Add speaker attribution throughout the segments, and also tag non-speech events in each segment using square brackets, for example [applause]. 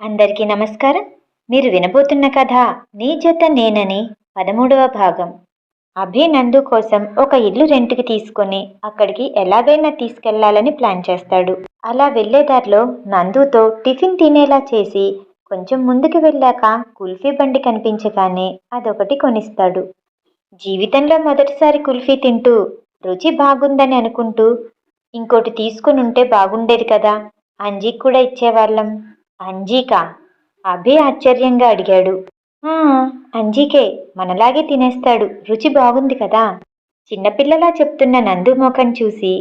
Speaker 1: అందరికీ నమస్కారం. మీరు వినబోతున్న కథ నీ జత నేనని పదమూడవ భాగం. అభి నందు కోసం ఒక ఇల్లు రెంట్కి తీసుకొని అక్కడికి ఎలాగైనా తీసుకెళ్ళాలని ప్లాన్ చేస్తాడు. అలా వెళ్ళేదారిలో నందుతో టిఫిన్ తినేలా చేసి కొంచెం ముందుకు వెళ్ళాక కుల్ఫీ బండి కనిపించగానే అదొకటి కొనిస్తాడు. జీవితంలో మొదటిసారి కుల్ఫీ తింటూ రుచి బాగుందని అనుకుంటూ ఇంకోటి తీసుకుని ఉంటే బాగుండేది కదా అంజీకి కూడా ఇచ్చేవాళ్ళం. అంజీకా. అభి ఆశ్చర్యంగా అడిగాడు. అంజీకే మనలాగే తినేస్తాడు. రుచి బాగుంది కదా. చిన్నపిల్లలా చెప్తున్న నందు ముఖం చూసి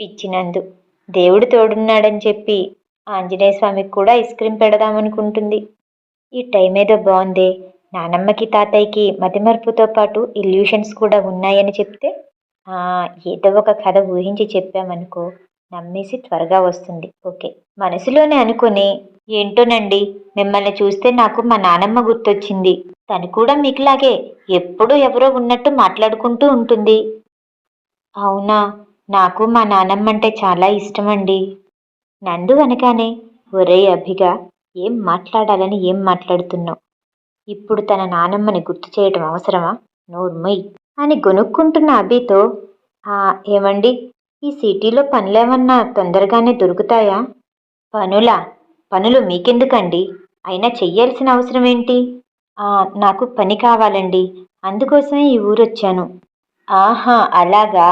Speaker 1: పిచ్చినందు దేవుడు తోడున్నాడని చెప్పి ఆంజనేయ స్వామికి కూడా ఐస్ క్రీం పెడదామనుకుంటుంది. ఈ టైం ఏదో బాగుందే. నానమ్మకి తాతయ్యకి మతిమరుపుతో పాటు ఇల్యూషన్స్ కూడా ఉన్నాయని చెప్తే ఏదో ఒక కథ ఊహించి చెప్పామనుకో నమ్మేసి త్వరగా వస్తుంది. ఓకే. మనసులోనే అనుకుని ఏంటోనండి మిమ్మల్ని చూస్తే నాకు మా నానమ్మ గుర్తొచ్చింది. తను కూడా మీకులాగే ఎప్పుడూ ఎవరో ఉన్నట్టు మాట్లాడుకుంటూ ఉంటుంది. అవునా? నాకు మా నానమ్మ అంటే చాలా ఇష్టమండి. నందు అనగానే ఒరే అభిగా ఏం మాట్లాడాలని ఏం మాట్లాడుతున్నావు? ఇప్పుడు తన నానమ్మని గుర్తు చేయటం అవసరమా? నోర్మయ్ అని గొనుక్కుంటున్న అభితో ఏమండి? ఈ సిటీలో పనులేమన్నా తొందరగానే దొరుకుతాయా? పనులా? పనులు మీకెందుకండి? అయినా చెయ్యాల్సిన అవసరం ఏంటి నాకు పని కావాలండి. అందుకోసమే ఈ ఊరొచ్చాను. ఆహా అలాగా.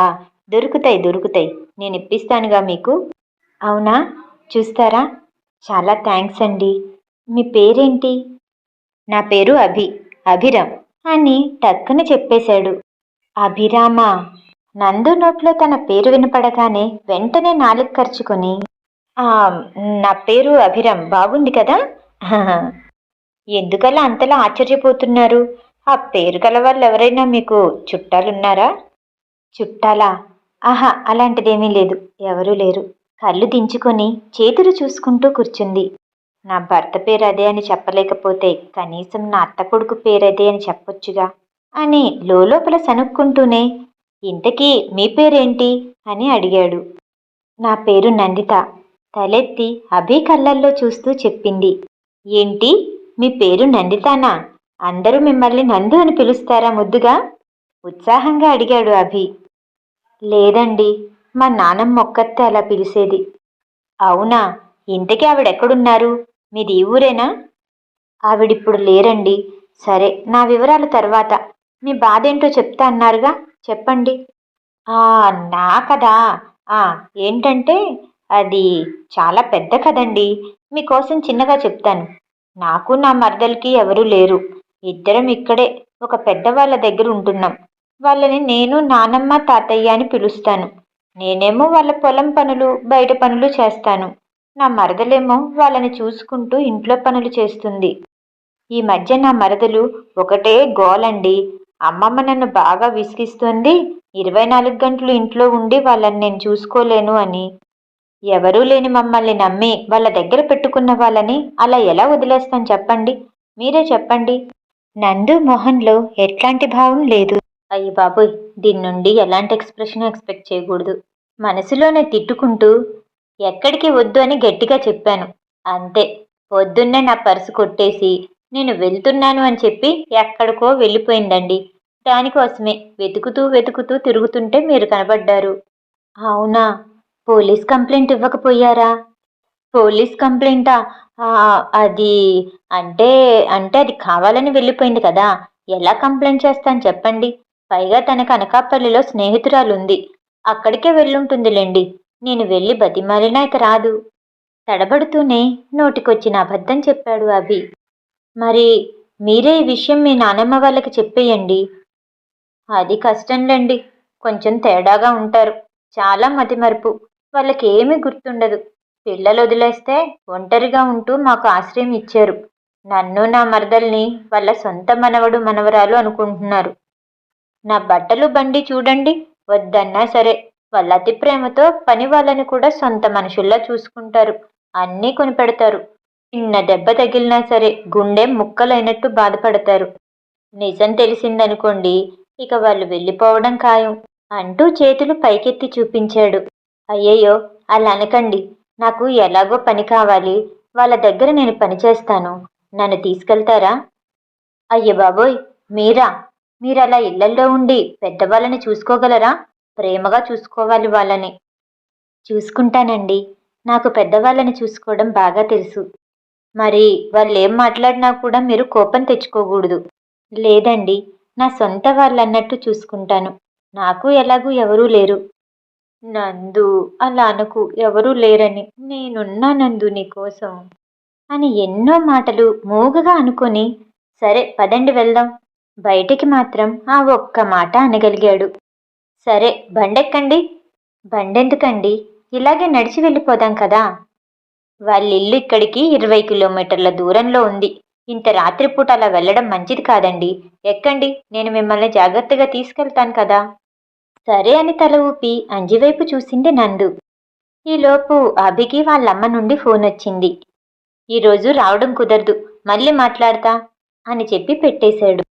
Speaker 1: దొరుకుతాయి దొరుకుతాయి. నేను ఇప్పిస్తానుగా మీకు. అవునా? చూస్తారా? చాలా థ్యాంక్స్ అండి. మీ పేరేంటి? నా పేరు అభి అభిరామ్. అని టక్కున చెప్పేశాడు. అభిరామా? నందు నోట్లో తన పేరు వినపడగానే వెంటనే నాలుగు ఖర్చుకొని "ఆ, నా పేరు అభిరామ్. బాగుంది కదా? [laughs] ఎందుకలా అంతలా ఆశ్చర్యపోతున్నారు? ఆ పేరు గల వాళ్ళు ఎవరైనా మీకు చుట్టాలున్నారా? చుట్టాలా? ఆహా అలాంటిదేమీ లేదు. ఎవరూ లేరు. కళ్ళు దించుకొని చేతులు చూసుకుంటూ కూర్చుంది. నా భర్త పేరు అదే అని చెప్పలేకపోతే కనీసం నా అత్త కొడుకు పేరు అదే అని చెప్పొచ్చుగా? అని లోపల సనుక్కుంటూనే ఇంతకీ మీ పేరేంటి? అని అడిగాడు. నా పేరు నందిత. తలెత్తి అభి కళ్ళల్లో చూస్తూ చెప్పింది. ఏంటి? మీ పేరు నందితానా? అందరూ మిమ్మల్ని నందు అని పిలుస్తారా ముద్దుగా? ఉత్సాహంగా అడిగాడు అభి. లేదండి మా నానమ్మ ఒక్కత్తే అలా పిలిచేది. అవునా? ఇంతకీ ఆవిడెక్కడున్నారు? మీది ఈ ఊరేనా? ఆవిడిప్పుడు లేరండి. సరే నా వివరాలు తర్వాత. మీ బాధ ఏంటో చెప్తా అన్నారుగా? చెప్పండి. నా కదా ఆ, ఏంటంటే అది చాలా పెద్ద కదండి మీకోసం చిన్నగా చెప్తాను. నాకు నా మరదలకి ఎవరూ లేరు. ఇద్దరం ఇక్కడే ఒక పెద్దవాళ్ళ దగ్గర ఉంటున్నాం. వాళ్ళని నేను నానమ్మ తాతయ్య అని పిలుస్తాను. నేనేమో వాళ్ళ పొలం పనులు బయట పనులు చేస్తాను. నా మరదలేమో వాళ్ళని చూసుకుంటూ ఇంట్లో పనులు చేస్తుంది. ఈ మధ్య నా మరదలు ఒకటే గోలండి. అమ్మమ్మ నన్ను బాగా విసిగిస్తుంది. ఇరవై నాలుగు గంటలు ఇంట్లో ఉండి వాళ్ళని నేను చూసుకోలేను అని. ఎవరూ లేని మమ్మల్ని నమ్మి వాళ్ళ దగ్గర పెట్టుకున్న వాళ్ళని అలా ఎలా వదిలేస్తాను చెప్పండి. మీరే చెప్పండి. నందు మొహంలో ఎట్లాంటి భావం లేదు. అయ్యి బాబోయ్ దీని నుండి ఎలాంటి ఎక్స్ప్రెషన్ ఎక్స్పెక్ట్ చేయకూడదు. మనసులోనే తిట్టుకుంటూ ఎక్కడికి వద్దు అని గట్టిగా చెప్పాను. అంతే పొద్దున్నే నా పర్సు కొట్టేసి నేను వెళ్తున్నాను అని చెప్పి ఎక్కడికో వెళ్ళిపోయిందండి. దానికోసమే వెతుకుతూ వెతుకుతూ తిరుగుతుంటే మీరు కనబడ్డారు. అవునా? పోలీస్ కంప్లైంట్ ఇవ్వకపోయారా? పోలీస్ కంప్లైంటా? అది అంటే అంటే అది కావాలని వెళ్ళిపోయింది కదా. ఎలా కంప్లైంట్ చేస్తాను చెప్పండి. పైగా తనకు అనకాపల్లిలో స్నేహితురాలు ఉంది అక్కడికే వెళ్ళుంటుందిలేండి. నేను వెళ్ళి బతిమాలినా ఇక రాదు. తడబడుతూనే నోటికొచ్చిన అబద్ధం చెప్పాడు అభి. మరి మీరే ఈ విషయం మీ నానమ్మ వాళ్ళకి చెప్పేయండి. అది కష్టంలేండి. కొంచెం తేడాగా ఉంటారు. చాలా మతిమరుపు. వాళ్ళకి ఏమీ గుర్తుండదు. పిల్లలు వదిలేస్తే ఒంటరిగా ఉంటూ మాకు ఆశ్రయం ఇచ్చారు. నన్ను నా మరదల్ని వాళ్ళ సొంత మనవడు మనవరాలు అనుకుంటున్నారు. నా బట్టలు బండి చూడండి. వద్దన్నా సరే. వాళ్ళ అతి ప్రేమతో పని వాళ్ళని కూడా సొంత మనుషుల్లా చూసుకుంటారు. అన్నీ కొనిపెడతారు. చిన్న దెబ్బ తగిలినా సరే గుండె ముక్కలైనట్టు బాధపడతారు. నిజం తెలిసిందనుకోండి ఇక వాళ్ళు వెళ్ళిపోవడం ఖాయం అంటూ చేతులు పైకెత్తి చూపించాడు. అయ్యయ్యో అలా అనకండి. నాకు ఎలాగో పని కావాలి. వాళ్ళ దగ్గర నేను పనిచేస్తాను నన్ను తీసుకెళ్తారా? అయ్య బాబోయ్ మీరా? మీరలా ఇళ్ళల్లో ఉండి పెద్దవాళ్ళని చూసుకోగలరా? ప్రేమగా చూసుకోవాలి వాళ్ళని. చూసుకుంటానండి. నాకు పెద్దవాళ్ళని చూసుకోవడం బాగా తెలుసు. మరి వాళ్ళు ఏం మాట్లాడినా కూడా మీరు కోపం తెచ్చుకోకూడదు. లేదండి నా సొంత వాళ్ళన్నట్టు చూసుకుంటాను. నాకు ఎలాగూ ఎవరూ లేరు. నందు అలా అనకు ఎవరూ లేరని నేనున్నా నందు నీకోసం అని ఎన్నో మాటలు మూగగా అనుకొని సరే పదండి వెళ్దాం. బయటికి మాత్రం ఆ ఒక్క మాట అనగలిగాడు. సరే బండెక్కండి. బండెందుకండి? ఇలాగే నడిచి వెళ్ళిపోదాం కదా. వాళ్ళ ఇల్లు ఇక్కడికి ఇరవై కిలోమీటర్ల దూరంలో ఉంది. ఇంత రాత్రిపూట అలా వెళ్ళడం మంచిది కాదండి. ఎక్కండి నేను మిమ్మల్ని జాగ్రత్తగా తీసుకెళ్తాను కదా. సరే అని తల ఊపి అంజివైపు చూసింది నందు. ఈలోపు అభికి వాళ్ళమ్మ నుండి ఫోన్ వచ్చింది. ఈరోజు రావడం కుదరదు మళ్ళీ మాట్లాడతా అని చెప్పి పెట్టేశాడు.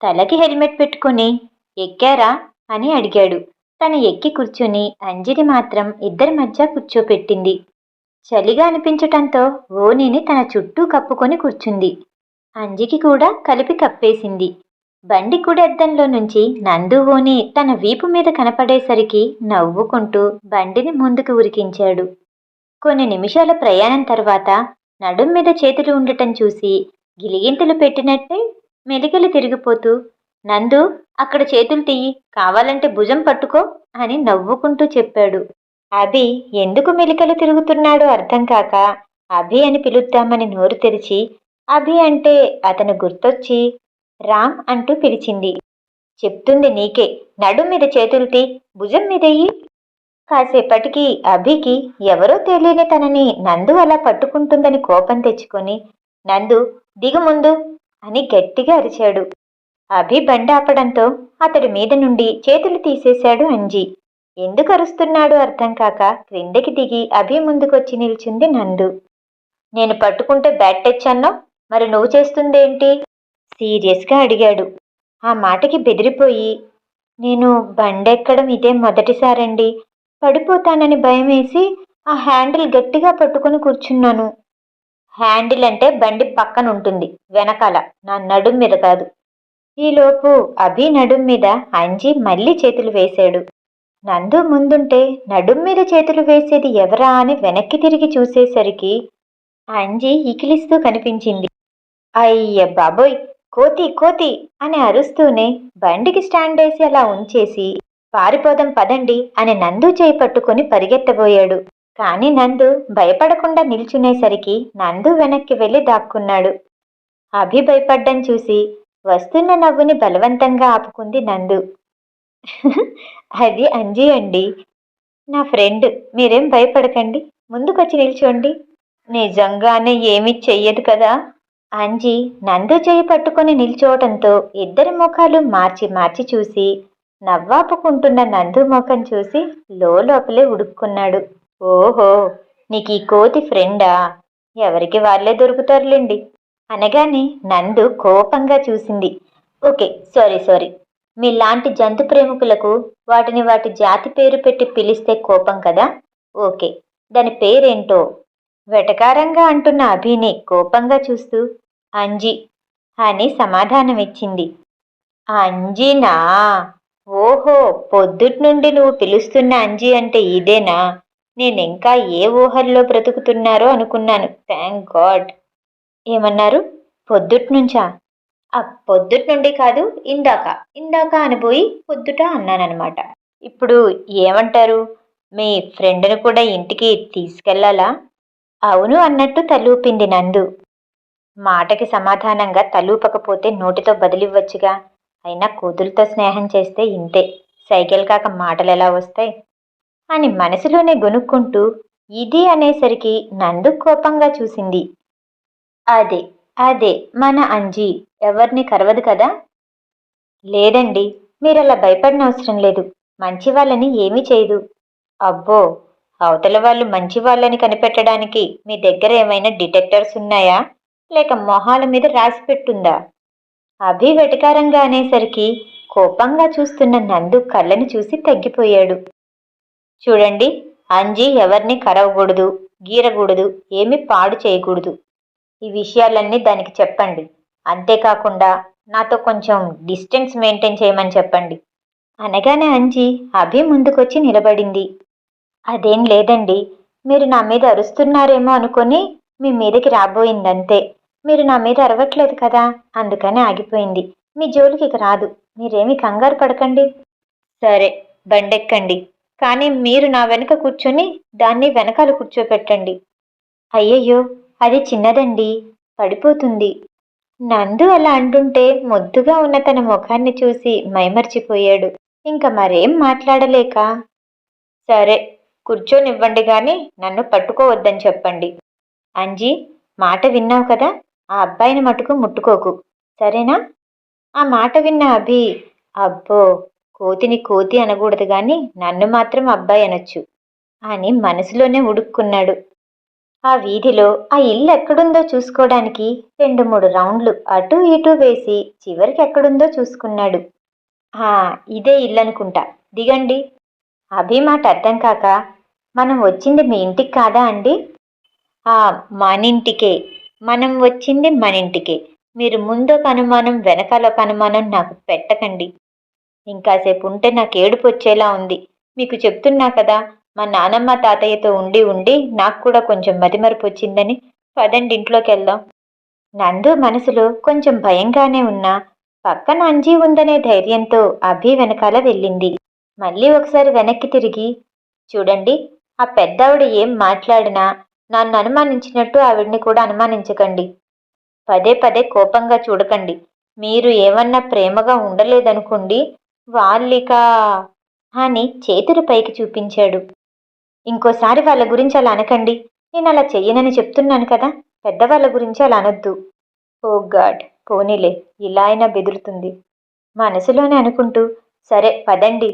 Speaker 1: తలకి హెల్మెట్ పెట్టుకుని ఎక్కారా అని అడిగాడు. తను ఎక్కి కూర్చుని అంజిని మాత్రం ఇద్దరి మధ్య కూర్చోపెట్టింది. చలిగా అనిపించటంతో ఓనిని తన చుట్టూ కప్పుకొని కూర్చుంది. అంజికి కూడా కలిపి కప్పేసింది. బండి కుడెద్దంలో నుంచి నందు ఓని తన వీపు మీద కనపడేసరికి నవ్వుకుంటూ బండిని ముందుకు ఉరికించాడు. కొన్ని నిమిషాల ప్రయాణం తర్వాత నడుం మీద చేతులు ఉండటం చూసి గిలిగింతలు పెట్టినట్టే మెలికలు తిరిగిపోతూ నందు అక్కడ చేతులు తీయి కావాలంటే భుజం పట్టుకో అని నవ్వుకుంటూ చెప్పాడు. అభి ఎందుకు మెలికలు తిరుగుతున్నాడో అర్థం కాక అభి అని పిలుద్దామని నోరు తెరిచి అభి అంటే అతను గుర్తొచ్చి రామ్ అంటూ పిలిచింది. చెప్తుంది నీకే నడు మీద చేతులు తీ భుజం మీదయ్యి కాసేపటికి అభికి ఎవరో తెలియని తనని నందు అలా పట్టుకుంటుందని కోపం తెచ్చుకొని నందు దిగు ముందు అని గట్టిగా అరిచాడు. అభి బండి ఆపడంతో అతడి మీద నుండి చేతులు తీసేశాడు అంజీ. ఎందుకు అరుస్తున్నాడో అర్థం కాక క్రిందకి దిగి అభి ముందుకొచ్చి నిల్చుంది నందు. నేను పట్టుకుంటే బ్యాట్ టచ్ మరి నువ్వు చేస్తుందేంటి? సీరియస్గా అడిగాడు. ఆ మాటకి బెదిరిపోయి నేను బండెక్కడం ఇదే మొదటిసారండి. పడిపోతానని భయమేసి ఆ హ్యాండిల్ గట్టిగా పట్టుకొని కూర్చున్నాను. హ్యాండిల్ అంటే బండి పక్కన ఉంటుంది వెనకాల. నా నడుం మీద కాదు. ఈలోపు అభి నడుం మీద అంజి మళ్ళీ చేతులు వేశాడు. నందు ముందుంటే నడుం మీద చేతులు వేసేది ఎవరా అని వెనక్కి తిరిగి చూసేసరికి అంజి ఇకిలిస్తూ కనిపించింది. అయ్య బాబోయ్ కోతి కోతి అని అరుస్తూనే బండికి స్టాండ్ వేసి అలా ఉంచేసి పారిపోదాం పదండి అని నందు చేయి పట్టుకుని పరిగెత్తబోయాడు. కాని నందు భయపడకుండా నిల్చునేసరికి నందు వెనక్కి వెళ్ళి దాక్కున్నాడు. అభి భయపడ్డం చూసి వస్తున్న నవ్వుని బలవంతంగా ఆపుకుంది నందు. అది అంజీ అండి. నా ఫ్రెండ్. మీరేం భయపడకండి. ముందుకొచ్చి నిల్చోండి. నిజంగానే ఏమీ చెయ్యదు కదా. అంజీ నందు చేయి పట్టుకొని నిల్చోవటంతో ఇద్దరి ముఖాలు మార్చి మార్చి చూసి నవ్వాపుకుంటున్న నందు ముఖం చూసి లోపలే ఉడుక్కున్నాడు. ఓహో నీకు ఈ కోతి ఫ్రెండా? ఎవరికి వాళ్ళే దొరుకుతారులేండి. అనగానే నందు కోపంగా చూసింది. Okay sorry sorry. మీలాంటి జంతు ప్రేమికులకు వాటిని వాటి జాతి పేరు పెట్టి పిలిస్తే కోపం కదా? ఓకే. దాని పేరేంటో? వెటకారంగా అంటున్న అభిని కోపంగా చూస్తూ అంజి అని సమాధానమిచ్చింది. అంజినా? ఓహో పొద్దుటి నుండి నువ్వు పిలుస్తున్న అంజి అంటే ఇదేనా? నేనింకా ఏ ఊహల్లో బ్రతుకుతున్నారో అనుకున్నాను. Thank God. ఏమన్నారు? పొద్దుట్నుంచా? పొద్దుటి నుండి కాదు ఇందాక. ఇందాక అనిపోయి పొద్దుట అన్నానమాట ఇప్పుడు ఏమంటారు? మీ ఫ్రెండ్ను కూడా ఇంటికి తీసుకెళ్ళాలా అవును అన్నట్టు తలూపింది నందు. మాటకి సమాధానంగా తలూపకపోతే నోటితో బదిలివ్వచ్చుగా. అయినా కూతురుతో స్నేహం చేస్తే ఇంతే. సైకిల్ కాక మాటలు ఎలా వస్తాయి? అని మనసులోనే గొనుక్కుంటూ ఇది అనేసరికి నందు కోపంగా చూసింది. అదే. అదే మన అంజీ. ఎవరిని కరవదు కదా? లేదండి మీరలా భయపడిన అవసరం లేదు. మంచి వాళ్ళని ఏమీ చేయదు. అబ్బో అవతల వాళ్ళు మంచి వాళ్ళని కనిపెట్టడానికి మీ దగ్గర ఏమైనా డిటెక్టర్స్ ఉన్నాయా? లేక మొహాల మీద రాసి పెట్టుందా? అభి వెటకారంగా అనేసరికి కోపంగా చూస్తున్న నందు కళ్ళని చూసి తగ్గిపోయాడు. చూడండి అంజీ ఎవరిని కరవకూడదు గీరకూడదు ఏమి పాడు చేయకూడదు. ఈ విషయాలన్నీ దానికి చెప్పండి. అంతేకాకుండా నాతో కొంచెం డిస్టెన్స్ మెయింటైన్ చేయమని చెప్పండి. అనగానే అంజి అభి ముందుకొచ్చి నిలబడింది. అదేం లేదండి. మీరు నా మీద అరుస్తున్నారేమో అనుకొని మీ మీదకి రాబోయిందంతే. మీరు నా మీద అరవట్లేదు కదా? అందుకని ఆగిపోయింది. మీ జోలికి ఇక రాదు. మీరేమి కంగారు పడకండి. సరే బండెక్కండి. కానీ మీరు నా వెనక కూర్చొని దాన్ని వెనకాల కూర్చోపెట్టండి. అయ్యయ్యో! అది చిన్నదండి పడిపోతుంది. నందు అలా అంటుంటే ముద్దుగా ఉన్న తన ముఖాన్ని చూసి మైమర్చిపోయాడు. ఇంకా మరేం మాట్లాడలేక? సరే కూర్చోనివ్వండి గాని నన్ను పట్టుకోవద్దని చెప్పండి. అంజీ మాట విన్నావు కదా? ఆ అబ్బాయిని మటుకు ముట్టుకోకు. సరేనా? ఆ మాట విన్న అభి అబ్బో కోతిని కోతి అనకూడదు గాని నన్ను మాత్రం అబ్బాయి అనొచ్చు అని మనసులోనే ఉడుక్కున్నాడు. ఆ వీధిలో ఆ ఇల్లు ఎక్కడుందో చూసుకోవడానికి రెండు మూడు రౌండ్లు అటు ఇటు వేసి చివరికి ఎక్కడుందో చూసుకున్నాడు. ఆ ఇదే ఇల్లు అనుకుంటా దిగండి. అభి మాట అర్థం కాక మనం వచ్చింది మీ ఇంటికి కాదా అండి? ఆ మనింటికే. మనం వచ్చింది మన ఇంటికే మీరు ముందొక అనుమానం వెనకాల ఒక అనుమానం నాకు పెట్టకండి. ఇంకాసేపు ఉంటే నాకు ఏడుపు వచ్చేలా ఉంది. మీకు చెప్తున్నా కదా మా నానమ్మ తాతయ్యతో ఉండి ఉండి నాకు కూడా కొంచెం మతిమరుపు వచ్చిందని పదండి ఇంట్లోకి వెళ్దాం. నందు మనసులో కొంచెం భయంగానే ఉన్నా. పక్కన అంజీ ఉందనే ధైర్యంతో అభి వెనకాల వెళ్ళింది. మళ్ళీ ఒకసారి వెనక్కి తిరిగి చూడండి ఆ పెద్దావిడ ఏం మాట్లాడినా నన్ను అనుమానించినట్టు ఆవిడ్ని కూడా అనుమానించకండి. పదే పదే కోపంగా చూడకండి. మీరు ఏమన్నా ప్రేమగా ఉండలేదనుకోండి వాళ్ళిక అని చేతులు పైకి చూపించాడు. ఇంకోసారి వాళ్ళ గురించి అలా అనకండి. నేను అలా చెయ్యనని చెప్తున్నాను కదా పెద్దవాళ్ళ గురించి అలా అనొద్దు. ఓ గాడ్ పోనీలే ఇలా అయినా బెదురుతుంది. మనసులోనే అనుకుంటూ సరే పదండి.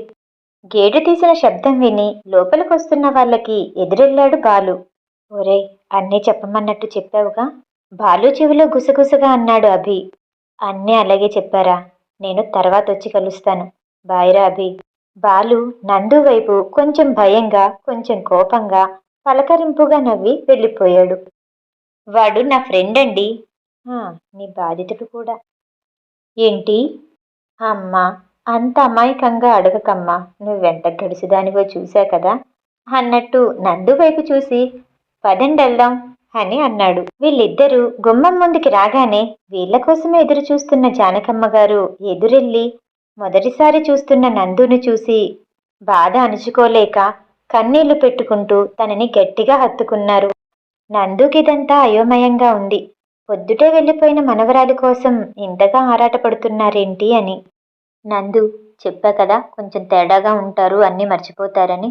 Speaker 1: గేటు తీసిన శబ్దం విని లోపలికొస్తున్న వాళ్ళకి ఎదురెళ్ళాడు బాలు. ఒరే అన్నీ చెప్పమన్నట్టు చెప్పావుగా? బాలు చెవిలో గుసగుసగా అన్నాడు అభి. అన్నీ అలాగే చెప్పారా? నేను తర్వాత వచ్చి కలుస్తాను. బాయ్రా అభి. బాలు నందు వైపు కొంచెం భయంగా కొంచెం కోపంగా పలకరింపుగా నవ్వి వెళ్ళిపోయాడు. వాడు నా ఫ్రెండ్ అండి. నీ బాధితుడు కూడా. ఏంటి? అమ్మా అంత అమాయకంగా అడగకమ్మా. నువ్వెంత గడిసిదానివో చూసా కదా. అన్నట్టు నందు వైపు చూసి పదండి వెళ్దాం అని అన్నాడు. వీళ్ళిద్దరూ గుమ్మం ముందుకి రాగానే వీళ్ళ కోసమే ఎదురు చూస్తున్న జానకమ్మ గారు ఎదురెళ్ళి మొదటిసారి చూస్తున్న నందును చూసి బాధ అణుచుకోలేక కన్నీళ్ళు పెట్టుకుంటూ తనని గట్టిగా హత్తుకున్నారు. నందుకిదంతా అయోమయంగా ఉంది. పొద్దుటే వెళ్ళిపోయిన మనవరాలి కోసం ఇంతగా ఆరాటపడుతున్నారేంటి అని. నందు చెప్పా కదా కొంచెం తేడాగా ఉంటారు అన్నీ మర్చిపోతారని.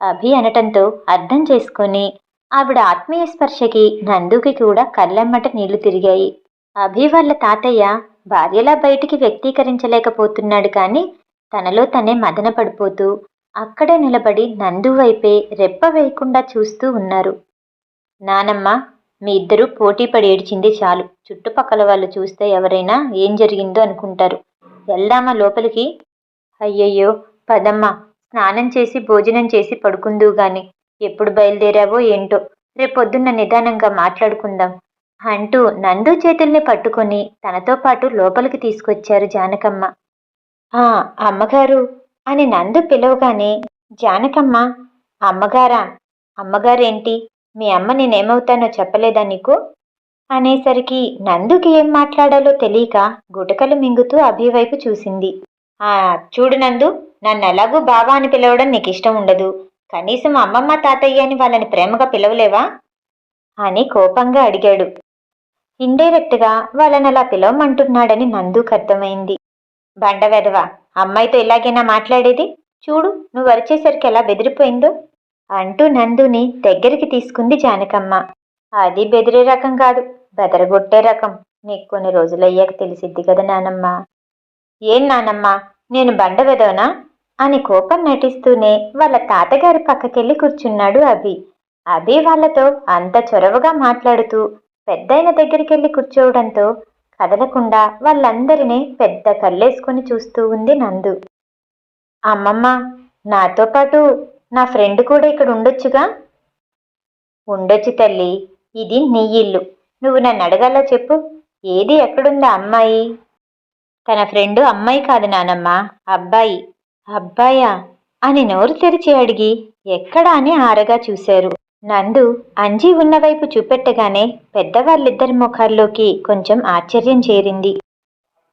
Speaker 1: అభి అనటంతో అర్థం చేసుకొని ఆవిడ ఆత్మీయ స్పర్శకి నందుకి కూడా కళ్ళెమ్మట నీళ్ళు తిరిగాయి. అభి వాళ్ళ తాతయ్య భార్యలా బయటికి వ్యక్తీకరించలేకపోతున్నాడు కానీ తనలో తనే మదన పడిపోతూ అక్కడే నిలబడి నందు వైపే రెప్ప వేయకుండా చూస్తూ ఉన్నారు. నానమ్మ మీ ఇద్దరూ పోటీ పడి ఏడ్చింది చాలు. చుట్టుపక్కల వాళ్ళు చూస్తే ఎవరైనా ఏం జరిగిందో అనుకుంటారు. వెళ్దామా లోపలికి? అయ్యయ్యో పదమ్మ స్నానం చేసి భోజనం చేసి పడుకుందువు గాని ఎప్పుడు బయలుదేరావో ఏంటో? రేపొద్దున్న నిదానంగా మాట్లాడుకుందాం. అంటూ నందు చేతుల్ని పట్టుకొని తనతో పాటు లోపలికి తీసుకొచ్చారు జానకమ్మ. ఆ అమ్మగారు అని నందు పిలవగానే జానకమ్మ అమ్మగారా అమ్మగారేంటి? మీ అమ్మ నేనేమవుతానో చెప్పలేదా నీకు? అనేసరికి నందుకి ఏం మాట్లాడాలో తెలియక గుటకలు మింగుతూ అభివైపు చూసింది. ఆ చూడు నందు నన్ను ఎలాగూ బావా అని పిలవడం నీకు ఇష్టం ఉండదు. కనీసం అమ్మమ్మ తాతయ్య అని వాళ్ళని ప్రేమగా పిలవలేవా? అని కోపంగా అడిగాడు. ఇండైరెక్ట్గా వాళ్ళని అలా పిలవమంటున్నాడని నందుకు అర్థమైంది. బండ వెధవ అమ్మాయితో ఇలాగైనా మాట్లాడేది? చూడు నువ్వు అరిచేసరికి ఎలా బెదిరిపోయిందో? అంటూ నందుని దగ్గరికి తీసుకుంది జానకమ్మ. అది బెదిరే రకం కాదు బెదరగొట్టే రకం. నీకు కొన్ని రోజులయ్యాక తెలిసిద్ది కదా నానమ్మ. ఏం నానమ్మ నేను బండ వెదవనా అని కోపం నటిస్తూనే వాళ్ళ తాతగారి పక్కకెళ్ళి కూర్చున్నాడు అభి. అభి వాళ్ళతో అంత చొరవగా మాట్లాడుతూ పెద్దయిన దగ్గరికెళ్ళి కూర్చోవడంతో కదలకుండా వాళ్ళందరినీ పెద్ద కళ్ళేసుకొని చూస్తూ ఉంది నందు. అమ్మమ్మ నాతో పాటు నా ఫ్రెండ్ కూడా ఇక్కడ ఉండొచ్చుగా? ఉండొచ్చు తల్లి ఇది నీ ఇల్లు. నువ్వు నన్ను అడగాలా చెప్పు? ఏది ఎక్కడుందా అమ్మాయి? తన ఫ్రెండు అమ్మాయి కాదు నానమ్మ అబ్బాయి. అబ్బాయా? అని నోరు తెరిచి అడిగి ఎక్కడా అని ఆరగా చూశారు. నందు అంజీ ఉన్నవైపు చూపెట్టగానే పెద్దవాళ్ళిద్దరి ముఖాల్లోకి కొంచెం ఆశ్చర్యం చేరింది.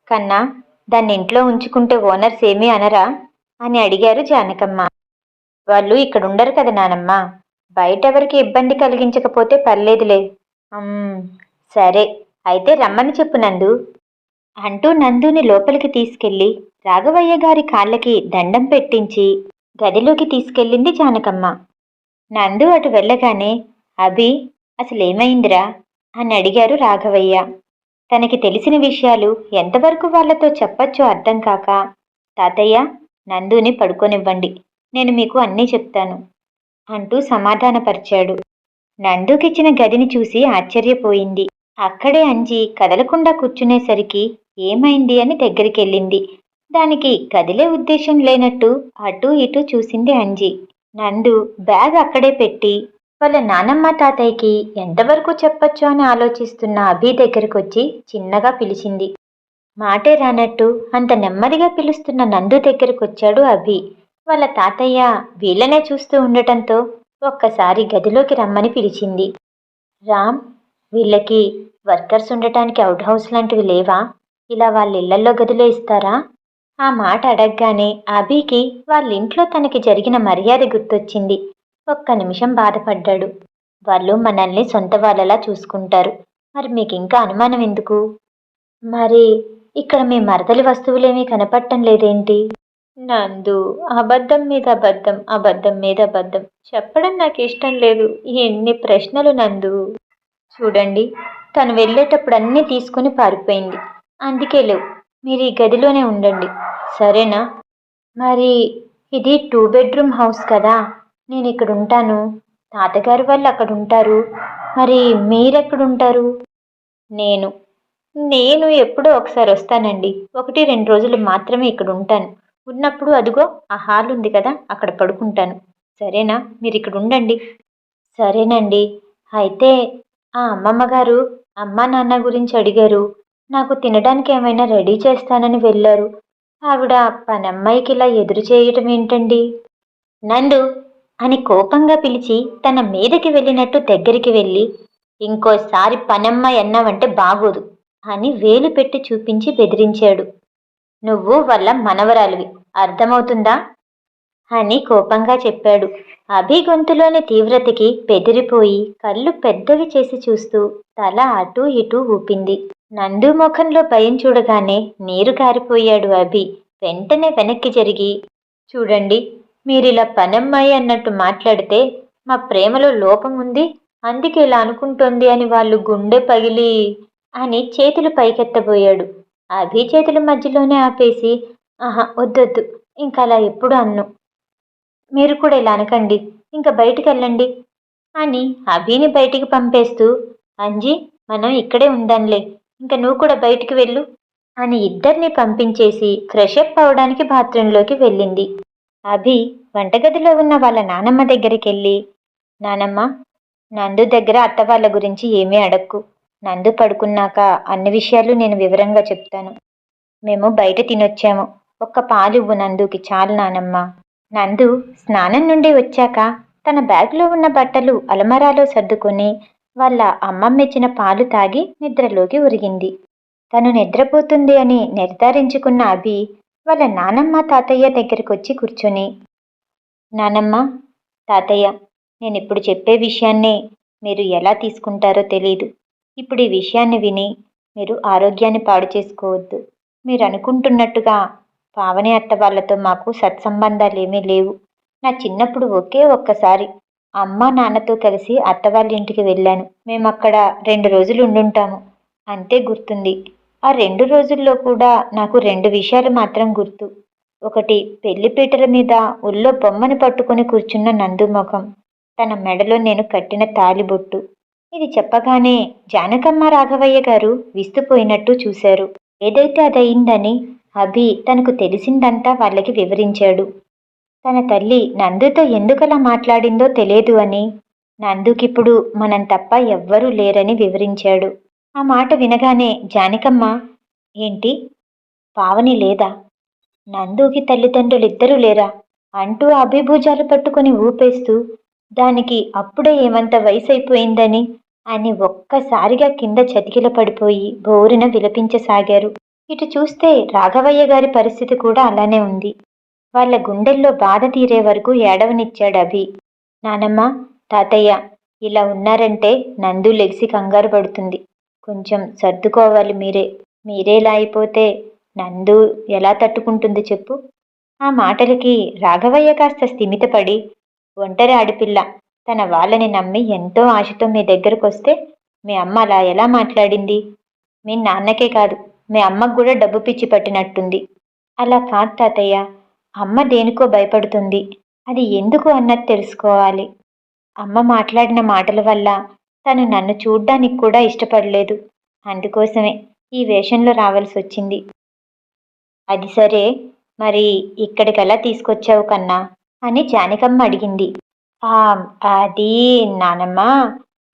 Speaker 1: కన్నా దాన్ని ఇంట్లో ఉంచుకుంటే ఓనర్స్ ఏమీ అనరా? అని అడిగారు జానకమ్మ. వాళ్ళు ఇక్కడ ఉండరు కదా నానమ్మ. బయటెవరికి ఇబ్బంది కలిగించకపోతే పర్లేదులే. సరే అయితే రమ్మని చెప్పు నందు. అంటూ నందుని లోపలికి తీసుకెళ్ళి రాఘవయ్య గారి కాళ్ళకి దండం పెట్టించి గదిలోకి తీసుకెళ్ళింది జానకమ్మ. నందు అటు వెళ్ళగానే అభి అసలేమైందిరా? అని అడిగారు రాఘవయ్య. తనకి తెలిసిన విషయాలు ఎంతవరకు వాళ్ళతో చెప్పచ్చో అర్థం కాక తాతయ్య నందుని పడుకోనివ్వండి నేను మీకు అన్నీ చెప్తాను అంటూ సమాధానపరిచాడు. నందుకిచ్చిన గదిని చూసి ఆశ్చర్యపోయింది. అక్కడే అంజి కదలకుండా కూర్చునేసరికి ఏమైంది అని దగ్గరికెళ్ళింది. దానికి కదిలే ఉద్దేశం లేనట్టు అటూ ఇటూ చూసింది అంజి. నందు బ్యాగ్ అక్కడే పెట్టి వాళ్ళ నానమ్మ తాతయ్యకి ఎంతవరకు చెప్పొచ్చు అని ఆలోచిస్తున్న అభి దగ్గరకొచ్చి చిన్నగా పిలిచింది. మాటే రానట్టు అంత నెమ్మదిగా పిలుస్తున్న నందు దగ్గరకొచ్చాడు అభి. వాళ్ళ తాతయ్య వీళ్ళనే చూస్తూ ఉండటంతో ఒక్కసారి గదిలోకి రమ్మని పిలిచింది. రామ్ వీళ్ళకి వర్కర్స్ ఉండటానికి అవుట్ హౌస్ లాంటివి లేవా? ఇలా వాళ్ళ ఇళ్ళల్లో గదిలో ఇస్తారా? ఆ మాట అడగగానే అభికి వాళ్ళ ఇంట్లో తనకి జరిగిన మర్యాద గుర్తొచ్చింది. ఒక్క నిమిషం బాధపడ్డాడు. వాళ్ళు మనల్ని సొంత వాళ్ళలా చూసుకుంటారు. మరి మీకు ఇంకా అనుమానం ఎందుకు? మరి ఇక్కడ మీ మరదలి వస్తువులేమీ కనపడటం లేదేంటి? నందు అబద్ధం మీద అబద్ధం అబద్ధం మీద అబద్ధం. చెప్పడం నాకు ఇష్టం లేదు. ఎన్ని ప్రశ్నలు నందు. చూడండి తను వెళ్ళేటప్పుడు అన్నీ తీసుకుని పారిపోయింది. అందుకే లేవు. మీరు ఈ గదిలోనే ఉండండి. సరేనా? మరి ఇది టూ బెడ్రూమ్ హౌస్ కదా. నేను ఇక్కడ ఉంటాను తాతగారు వాళ్ళు అక్కడ ఉంటారు మరి మీరెక్కడుంటారు? నేను. నేను ఎప్పుడో ఒకసారి వస్తానండి. ఒకటి రెండు రోజులు మాత్రమే ఇక్కడ ఉంటాను ఉన్నప్పుడు అదిగో ఆ హాల్ ఉంది కదా అక్కడ పడుకుంటాను. సరేనా? మీరు ఇక్కడ ఉండండి సరేనండి. అయితే ఆ అమ్మమ్మ గారు అమ్మా నాన్న గురించి అడిగారు. నాకు తినడానికి ఏమైనా రెడీ చేస్తానని వెళ్ళారు. ఆవిడ పనమ్మాయికి ఇలా ఎదురు చేయటం ఏంటండి? నందు అని కోపంగా పిలిచి తన మీదకి వెళ్ళినట్టు దగ్గరికి వెళ్ళి ఇంకోసారి పనమ్మాయి అన్నావంటే బాగోదు అని వేలు పెట్టి చూపించి బెదిరించాడు. నువ్వు వల్ల మనవరాలివి అర్థమవుతుందా? అని కోపంగా చెప్పాడు. అభి గొంతులోని తీవ్రతకి బెదిరిపోయి కళ్ళు పెద్దవి చేసి చూస్తూ తల అటూ ఇటూ ఊపింది. నందు ముఖంలో భయం చూడగానే నీరు కారిపోయాడు అభి. వెంటనే వెనక్కి జరిగి చూడండి మీరిలా పనమ్మాయి అన్నట్టు మాట్లాడితే మా ప్రేమలో లోపం ఉంది అందుకే ఇలా అనుకుంటోంది అని వాళ్ళు గుండె పగిలి అని చేతులు పైకెత్తబోయాడు. అభి చేతుల మధ్యలోనే ఆపేసి ఆహా వద్దొద్దు ఇంకా అలా ఎప్పుడు అన్ను. మీరు కూడా ఇలా అనకండి ఇంకా బయటికి వెళ్ళండి అని అభిని బయటికి పంపేస్తూ అంజీ మనం ఇక్కడే ఉందంలే ఇంకా నువ్వు కూడా బయటికి వెళ్ళు అని ఇద్దరిని పంపించేసి ఫ్రెషప్ అవడానికి బాత్రూంలోకి వెళ్ళింది. అభి వంటగదిలో ఉన్న వాళ్ళ నానమ్మ దగ్గరికి వెళ్ళి నానమ్మ నందు దగ్గర అత్త వాళ్ళ గురించి ఏమీ అడక్కు. నందు పడుకున్నాక అన్ని విషయాలు నేను వివరంగా చెప్తాను. మేము బయట తినొచ్చాము. ఒక్క పాలు ఇవ్వు నందుకి చాలు నానమ్మ నందు స్నానం నుండి వచ్చాక తన బ్యాగ్లో ఉన్న బట్టలు అలమరాలో సర్దుకొని వాళ్ళ అమ్మమ్మ ఇచ్చిన పాలు తాగి నిద్రలోకి ఉరిగింది తను నిద్రపోతుంది అని నిర్ధారించుకున్న అభి వాళ్ళ నానమ్మ తాతయ్య దగ్గరికి వచ్చి కూర్చొని నానమ్మ తాతయ్య నేను ఇప్పుడు చెప్పే విషయాన్నే మీరు ఎలా తీసుకుంటారో తెలీదు. ఇప్పుడు ఈ విషయాన్ని విని మీరు ఆరోగ్యాన్ని పాడు చేసుకోవద్దు. మీరు అనుకుంటున్నట్టుగా పావని అత్త వాళ్ళతో మాకు సత్సంబంధాలు ఏమీ లేవు. నా చిన్నప్పుడు ఒకే ఒక్కసారి అమ్మ నాన్నతో కలిసి అత్త వాళ్ళ ఇంటికి వెళ్ళాను. మేము అక్కడ రెండు రోజులు ఉండుంటాము. అంతే గుర్తుంది. ఆ రెండు రోజుల్లో కూడా నాకు రెండు విషయాలు మాత్రం గుర్తు. ఒకటి పెళ్ళిపీటల మీద ఒళ్ళో బొమ్మను పట్టుకొని కూర్చున్న నందుముఖం తన మెడలో నేను కట్టిన తాలిబొట్టు ఇది చెప్పగానే జానకమ్మ రాఘవయ్య గారు విస్తుపోయినట్టు చూశారు. ఏదైతే అదయిందని అభి తనకు తెలిసిందంతా వాళ్ళకి వివరించాడు. తన తల్లి నందుతో ఎందుకలా మాట్లాడిందో తెలియదు అని. నందుకిప్పుడు మనం తప్ప ఎవ్వరూ లేరని వివరించాడు. ఆ మాట వినగానే జానికమ్మ ఏంటి? పావని లేదా? నందుకి తల్లిదండ్రులిద్దరూ లేరా? అంటూ అభిభూజాలు పట్టుకుని ఊపేస్తూ దానికి అప్పుడే ఏమంత వయసు అయిపోయిందని అని ఒక్కసారిగా కింద చతికిల పడిపోయి బోరున విలపించసాగారు. ఇటు చూస్తే రాఘవయ్య గారి పరిస్థితి కూడా అలానే ఉంది. వాళ్ళ గుండెల్లో బాధ తీరే వరకు ఏడవనిచ్చాడు అభి. నానమ్మ తాతయ్య ఇలా ఉన్నారంటే నందు లెగిసి కంగారు పడుతుంది. కొంచెం సర్దుకోవాలి మీరే. మీరేలా అయిపోతే నందు ఎలా తట్టుకుంటుంది చెప్పు. ఆ మాటలకి రాఘవయ్య కాస్త స్థిమితపడి ఒంటరి ఆడిపిల్ల తన వాళ్ళని నమ్మి ఎంతో ఆశతో మీ దగ్గరకు వస్తే మీ అమ్మ అలా ఎలా మాట్లాడింది? మీ నాన్నకే కాదు మీ అమ్మకు కూడా డబ్బు పిచ్చి పట్టినట్టుంది. అలా కాదు తాతయ్య. అమ్మ దేనికో భయపడుతుంది. అది ఎందుకు అన్నది తెలుసుకోవాలి. అమ్మ మాట్లాడిన మాటల వల్ల తను నన్ను చూడ్డానికి కూడా ఇష్టపడలేదు. అందుకోసమే ఈ వేషంలో రావాల్సి వచ్చింది. అది సరే మరి ఇక్కడికెలా తీసుకొచ్చావు కన్నా అని జానకమ్మ అడిగింది. "ఆ, అది నానమ్మ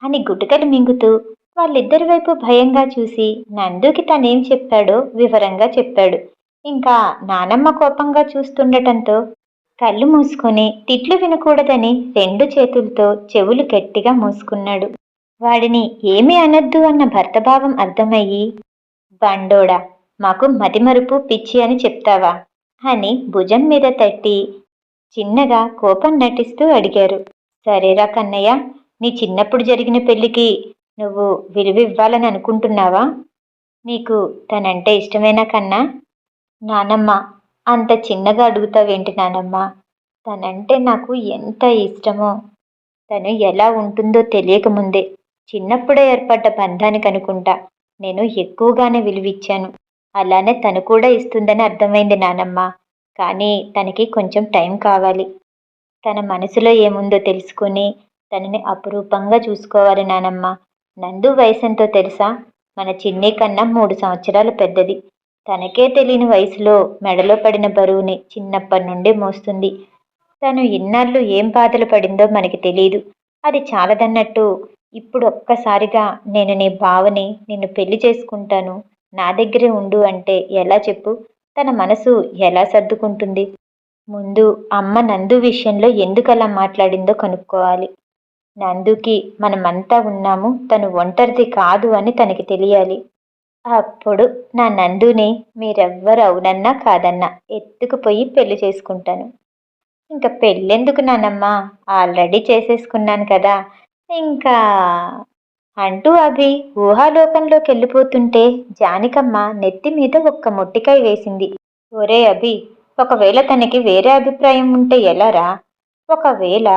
Speaker 1: అని గుటకలు మింగుతూ వాళ్ళిద్దరి వైపు భయంగా చూసి నందుకి తనేం చెప్పాడో వివరంగా చెప్పాడు. ఇంకా నానమ్మ కోపంగా చూస్తుండటంతో కళ్ళు మూసుకొని తిట్లు వినకూడదని రెండు చేతులతో చెవులు గట్టిగా మూసుకున్నాడు. వాడిని ఏమీ అనొద్దు అన్న భర్తభావం అర్థమయ్యి బండోడా మాకు మతిమరుపు పిచ్చి అని చెప్తావా? అని భుజం మీద తట్టి చిన్నగా కోపం నటిస్తూ అడిగారు. సరేరా కన్నయ్య నీ చిన్నప్పుడు జరిగిన పెళ్ళికి నువ్వు విలువివ్వాలని అనుకుంటున్నావా? నీకు తనంటే ఇష్టమేనా కన్నా? నానమ్మ అంత చిన్నగా అడుగుతావేంటి నానమ్మ? తనంటే నాకు ఎంత ఇష్టమో. తను ఎలా ఉంటుందో తెలియకముందే చిన్నప్పుడే ఏర్పడ్డ బంధానికి అనుకుంటా నేను ఎక్కువగానే విలువిచ్చాను. అలానే తను కూడా ఇస్తుందని అర్థమైంది నానమ్మ. కానీ తనకి కొంచెం టైం కావాలి. తన మనసులో ఏముందో తెలుసుకుని తనని అపురూపంగా చూసుకోవాలి నానమ్మ. నందు వయసెంతో తెలుసా? మన చిన్ని కన్నా మూడు సంవత్సరాలు పెద్దది. తనకే తెలియని వయసులో మెడలో పడిన బరువుని చిన్నప్పటి నుండి మోస్తుంది. తను ఇన్నాళ్ళు ఏం బాధలు పడిందో మనకి తెలియదు అది చాలదన్నట్టు ఇప్పుడు ఒక్కసారిగా నేను నీ బావని నిన్ను పెళ్ళి చేసుకుంటాను. నా దగ్గరే ఉండు అంటే ఎలా చెప్పు? తన మనసు ఎలా సర్దుకుంటుంది? ముందు అమ్మ నందు విషయంలో ఎందుకలా మాట్లాడిందో కనుక్కోవాలి. నందుకి మనమంతా ఉన్నాము. తను ఒంటరిది కాదు అని తనకి తెలియాలి. అప్పుడు నా నందుని మీరెవ్వరు అవునన్నా కాదన్నా ఎత్తుకుపోయి పెళ్ళి చేసుకుంటాను. ఇంకా పెళ్ళెందుకు నానమ్మా? ఆల్రెడీ చేసేసుకున్నాను కదా. ఇంకా అంటూ అభి ఊహాలోకంలోకి వెళ్ళిపోతుంటే జానికమ్మ నెత్తి మీద ఒక్క మొట్టికాయ వేసింది. ఒరే అభి ఒకవేళ తనకి వేరే అభిప్రాయం ఉంటే ఎలారా ఒకవేళ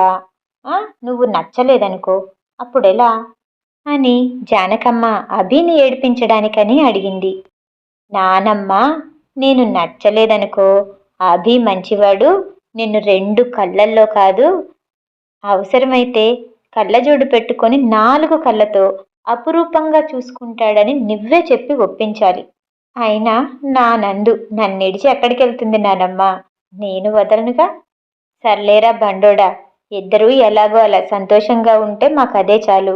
Speaker 1: నువ్వు నచ్చలేదనుకో అప్పుడెలా? అని జానకమ్మ అభిని ఏడిపించడానికని అడిగింది. నానమ్మ నేను నచ్చలేదనుకో అభి మంచివాడు నిన్ను రెండు కళ్ళల్లో కాదు. అవసరమైతే కళ్ళజోడు పెట్టుకొని నాలుగు కళ్ళతో అపురూపంగా చూసుకుంటాడని నువ్వే చెప్పి ఒప్పించాలి. అయినా నా నందు నన్నెడిచి ఎక్కడికి వెళ్తుంది నానమ్మ? నేను వదలనుగా? సర్లేరా బండోడా ఇద్దరూ ఎలాగో అలా సంతోషంగా ఉంటే మాకు అదే చాలు.